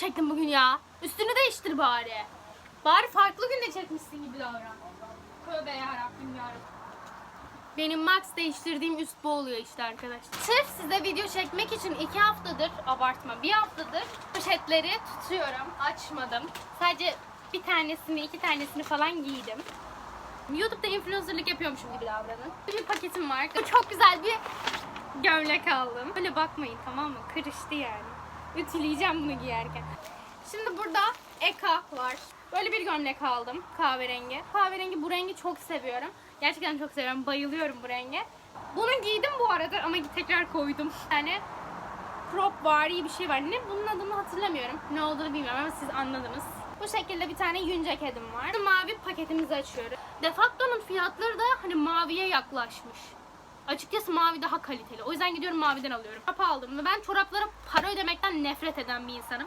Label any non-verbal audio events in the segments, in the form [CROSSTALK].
çektin bugün ya? Üstünü değiştir bari. Bari farklı günde çekmişsin gibi davran. Tövbe yarabbim yarabbim. Benim max değiştirdiğim üst bu oluyor işte arkadaşlar. Sırf size video çekmek için iki haftadır, abartma bir haftadır poşetleri tutuyorum. Açmadım. Sadece bir tanesini, iki tanesini falan giydim. YouTube'da influencerlık yapıyormuşum gibi davranın. Bir paketim var. Çok güzel bir gömlek aldım. Öyle bakmayın tamam mı? Kırıştı yani. Ütüleyeceğim bunu giyerken. Şimdi burada Eka var. Böyle bir gömlek aldım. Kahverengi. Kahverengi bu rengi çok seviyorum. Gerçekten çok seviyorum. Bayılıyorum bu renge. Bunu giydim bu arada ama tekrar koydum. Yani crop vari bir şey var. Ne bunun adını hatırlamıyorum. Ne olduğunu bilmiyorum ama siz anladınız. Bu şekilde bir tane yün ceketim var. Mavi paketimizi açıyoruz. Defacto'nun fiyatları da hani maviye yaklaşmış. Açıkçası mavi daha kaliteli. O yüzden gidiyorum maviden alıyorum. Çorap aldım ve ben çoraplara para ödemekten nefret eden bir insanım.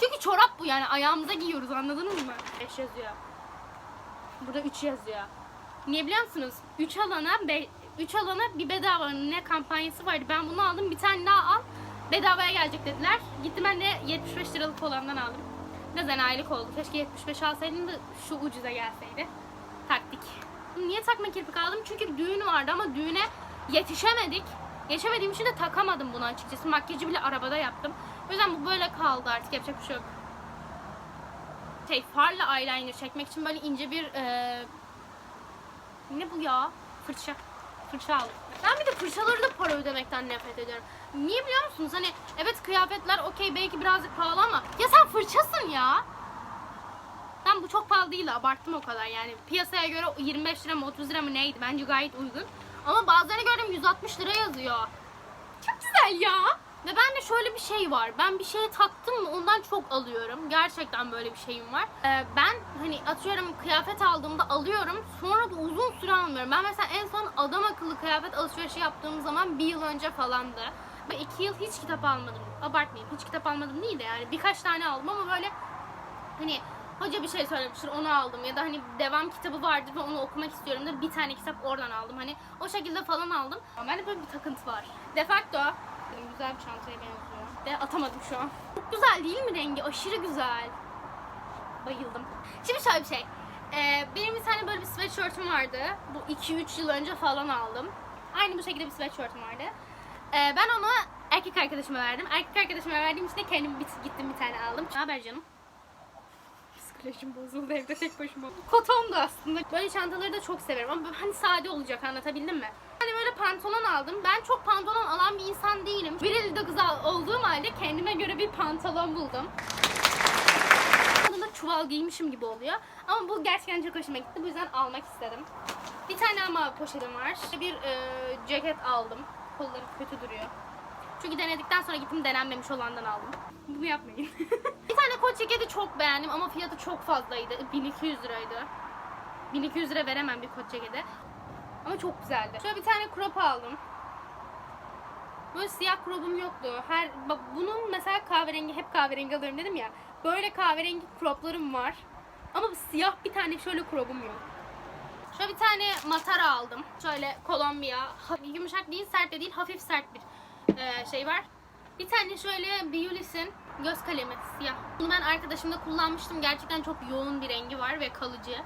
Çünkü çorap bu yani ayağımıza giyiyoruz anladınız mı? 5 yazıyor. Burada 3 yazıyor. Niye biliyor musunuz? 3 alana 3 alana bir bedava ne kampanyası vardı. Ben bunu aldım. Bir tane daha al. Bedavaya gelecek dediler. Gittim ben de 75 liralık olandan aldım. Biraz enayilik oldu. Keşke 75 alsaydım da şu ucuza gelseydi. Taktik. Niye takma kirpik aldım? Çünkü düğün vardı ama düğüne yetişemedik. Geçemediğim için de takamadım bunu açıkçası. Makyajı bile arabada yaptım. O yüzden bu böyle kaldı artık yapacak bir şey yok. Şey farla eyeliner çekmek için böyle ince bir eee, ne bu ya? Fırça. Fırça aldım. Ben bir de fırçaları da para ödemekten nefret ediyorum. Niye biliyor musunuz? Hani evet kıyafetler okey belki birazcık pahalı ama ya sen fırçasın ya. Ben bu çok pahalı değil abarttım o kadar yani. Piyasaya göre 25 lira mı 30 lira mı neydi? Bence gayet uygun. Ama gördüm 160 lira yazıyor. Çok güzel ya. Ve bende şöyle bir şey var. Ben bir şeye taktım mı ondan çok alıyorum. Gerçekten böyle bir şeyim var. Ee, ben hani atıyorum kıyafet aldığımda alıyorum. Sonra da uzun süre almıyorum. Ben mesela en son adam akıllı kıyafet alışverişi yaptığım zaman bir yıl önce falandı. Ben iki yıl hiç kitap almadım. Abartmayayım. Hiç kitap almadım değil de yani birkaç tane aldım ama böyle hani hoca bir şey söylemiştir onu aldım ya da hani devam kitabı vardır ve onu okumak istiyorum da bir tane kitap oradan aldım hani o şekilde falan aldım. Ama bende böyle bir takıntı var. Defacto güzel bir çantaya benziyor. De atamadım şu an. Çok güzel değil mi rengi? Aşırı güzel. Bayıldım. Şimdi şöyle bir şey. Ee, benim bir tane böyle bir sweatshirt'üm vardı. Bu 2-3 yıl önce falan aldım. Aynı bu şekilde bir sweatshirt'üm vardı. Ee, ben onu erkek arkadaşıma verdim. Erkek arkadaşıma verdiğim için de kendim bir- gittim bir tane aldım. Ne haber canım? Psikolojim bozuldu evde tek başıma. Kotondu aslında. Böyle çantaları da çok severim ama hani sade olacak anlatabildim mi? Hani böyle pantolon aldım. Ben çok pantolon alan bir insan değilim. Bir elde kız al- olduğum halde kendime göre bir pantolon buldum. Çuval giymişim gibi oluyor. Ama bu gerçekten çok hoşuma gitti. Bu yüzden almak istedim. Bir tane ama poşetim var. Bir e, ceket aldım. Kolları kötü duruyor. Çünkü denedikten sonra gittim denenmemiş olandan aldım. Bunu yapmayın. [LAUGHS] bir tane kot ceketi çok beğendim ama fiyatı çok fazlaydı. 1200 liraydı. 1200 lira veremem bir kot cekete. Ama çok güzeldi. Şöyle bir tane crop aldım. Böyle siyah crop'um yoktu. Her bak bunun mesela kahverengi hep kahverengi alırım dedim ya. Böyle kahverengi crop'larım var. Ama siyah bir tane şöyle crop'um yok. Şöyle bir tane matara aldım. Şöyle Kolombiya. Yumuşak değil, sert de değil, hafif sert bir e, şey var. Bir tane şöyle Beulis'in göz kalemi siyah. Bunu ben arkadaşımda kullanmıştım. Gerçekten çok yoğun bir rengi var ve kalıcı.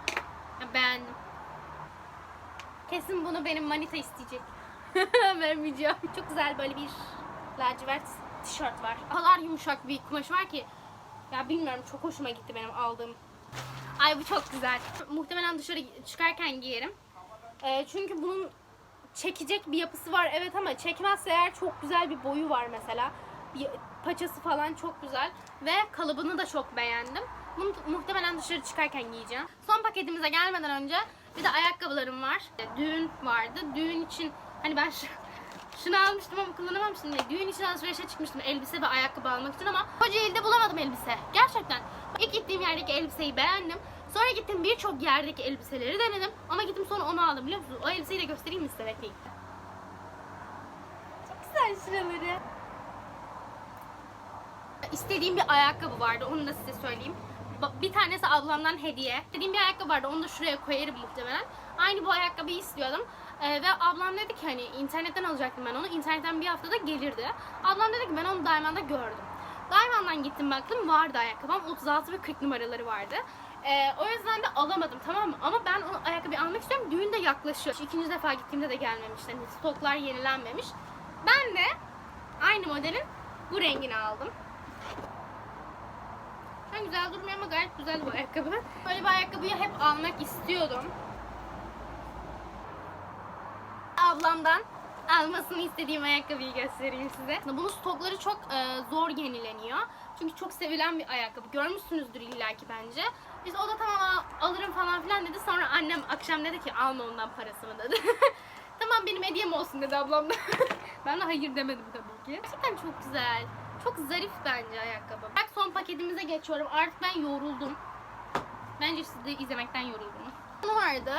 Beğendim. Kesin bunu benim manita isteyecek. [LAUGHS] Vermeyeceğim. Çok güzel böyle bir lacivert tişört var. O kadar yumuşak bir kumaş var ki. Ya bilmiyorum çok hoşuma gitti benim aldığım. Ay bu çok güzel. Muhtemelen dışarı çıkarken giyerim. Ee, çünkü bunun çekecek bir yapısı var evet ama çekmezse eğer çok güzel bir boyu var mesela. Bir paçası falan çok güzel ve kalıbını da çok beğendim. Bunu muhtemelen dışarı çıkarken giyeceğim. Son paketimize gelmeden önce bir de ayakkabılarım var. Düğün vardı. Düğün için hani ben şu, şunu almıştım ama kullanamamıştım diye. Düğün için alışverişe çıkmıştım elbise ve ayakkabı almak için ama Kocaeli'de bulamadım elbise. Gerçekten. İlk gittiğim yerdeki elbiseyi beğendim. Sonra gittim birçok yerdeki elbiseleri denedim. Ama gittim sonra onu aldım biliyor musunuz? O elbiseyi de göstereyim mi size. Çok güzel şuraları. İstediğim bir ayakkabı vardı. Onu da size söyleyeyim. Bir tanesi ablamdan hediye. İstediğim bir ayakkabı vardı. Onu da şuraya koyarım muhtemelen. Aynı bu ayakkabıyı istiyordum. Ee, ve ablam dedi ki hani internetten alacaktım ben onu. İnternetten bir haftada gelirdi. Ablam dedi ki ben onu Diamond'da gördüm. Daiman'dan gittim baktım vardı ayakkabım. 36 ve 40 numaraları vardı. Ee, o yüzden de alamadım tamam mı? Ama ben o ayakkabıyı almak istiyorum. Düğün de yaklaşıyor. İkinci defa gittiğimde de gelmemiş. Yani stoklar yenilenmemiş. Ben de aynı modelin bu rengini aldım. Şu güzel durmuyor ama gayet güzel bu ayakkabı. Böyle bir ayakkabıyı hep almak istiyordum. Ablamdan almasını istediğim ayakkabıyı göstereyim size. Bunun stokları çok e, zor yenileniyor. Çünkü çok sevilen bir ayakkabı. Görmüşsünüzdür illaki bence. Biz o da tamam al- alırım falan filan dedi. Sonra annem akşam dedi ki alma ondan parasını dedi. [LAUGHS] tamam benim hediyem olsun dedi ablam da. [LAUGHS] ben de hayır demedim tabii ki. Gerçekten çok güzel. Çok zarif bence ayakkabı. Bak son paketimize geçiyorum. Artık ben yoruldum. Bence siz de izlemekten yoruldunuz. Bu vardı.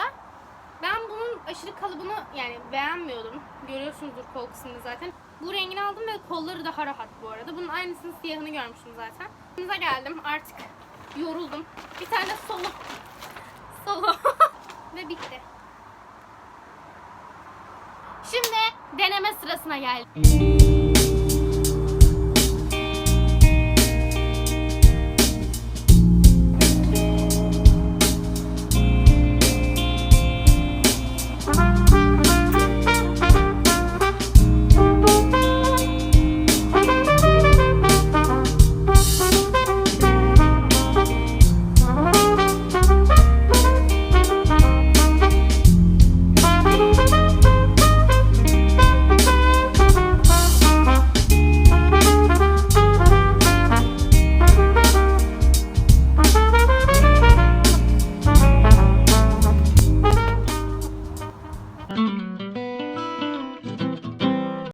Ben bunun aşırı kalıbını yani beğenmiyordum. Görüyorsunuzdur kol kısmını zaten. Bu rengini aldım ve kolları daha rahat bu arada. Bunun aynısının siyahını görmüştüm zaten. Bize geldim artık yoruldum. Bir tane solo. Solo. [LAUGHS] ve bitti. Şimdi deneme sırasına geldim.